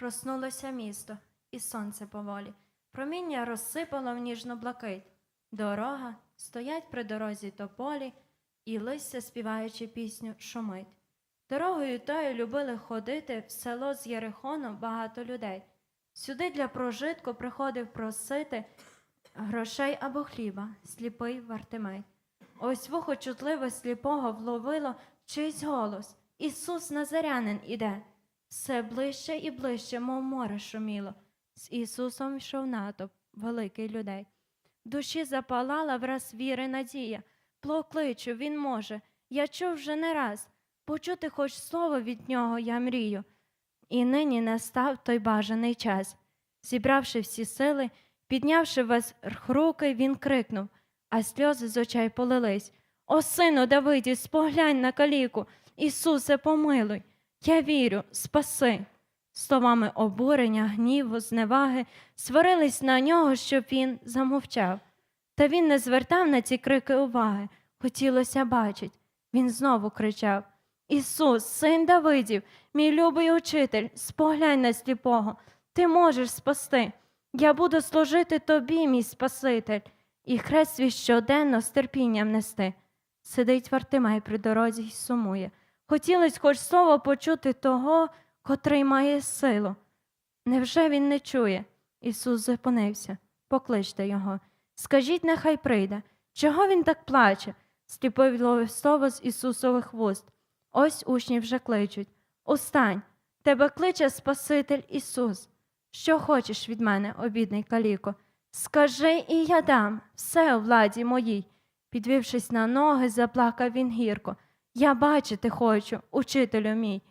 Проснулося місто, і сонце поволі. Проміння розсипало в ніжну блакить. Дорога, стоять при дорозі тополі, і листя, співаючи пісню, шумить. Дорогою тою любили ходити в село з Єрихону багато людей. Сюди для прожитку приходив просити грошей або хліба, сліпий Вартимей. Ось вухо чутливо сліпого вловило чийсь голос. Ісус Назарянин іде. Все ближче і ближче, мов море шуміло. З Ісусом йшов натовп великий людей. Душі запалала враз віри надія. Плокличу, він може. Я чув вже не раз. Почути хоч слово від нього я мрію. І нині настав той бажаний час. Зібравши всі сили, піднявши весь руки, він крикнув, а сльози з очей полились. О, сину Давиді, споглянь на каліку, Ісусе, помилуй, я вірю, спаси. Словами обурення, гніву, зневаги сварились на нього, щоб він замовчав. Та він не звертав на ці крики уваги. Хотілося бачить. Він знову кричав: Ісус, син Давидів, мій любий учитель, споглянь на сліпого, ти можеш спасти. Я буду служити тобі, мій Спаситель, і хрест свій щоденно з терпінням нести. Сидить Вартимей при дорозі й сумує. Хотілось хоч слово почути того, котрий має силу. Невже він не чує? Ісус зупинився. Покличте його. Скажіть, нехай прийде. Чого він так плаче? Сліпий відловив слово з Ісусових вуст. Ось учні вже кличуть. Устань, тебе кличе Спаситель Ісус. Що хочеш від мене, обідний каліко? Скажи, і я дам все у владі моїй. Підвівшись на ноги, заплакав він гірко. Я бачити хочу, учителю мій.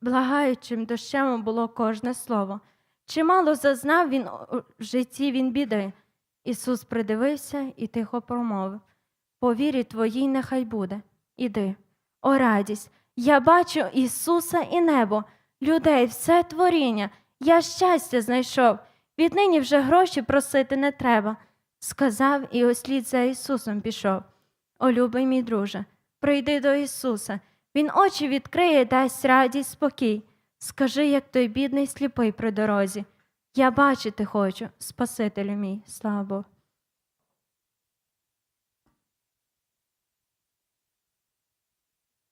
Благаючим дощем було кожне слово. Чимало зазнав він у житті він біди. Ісус придивився і тихо промовив По вірі твоїй нехай буде. Іди. О радість! Я бачу Ісуса і небо, людей, все творіння. Я щастя знайшов. Віднині вже гроші просити не треба. Сказав і ослід за Ісусом пішов. О, любий мій друже, прийди до Ісуса. Він очі відкриє, дасть радість, спокій. Скажи, як той бідний сліпий при дорозі. Я бачити хочу, Спасителю мій, слава Богу.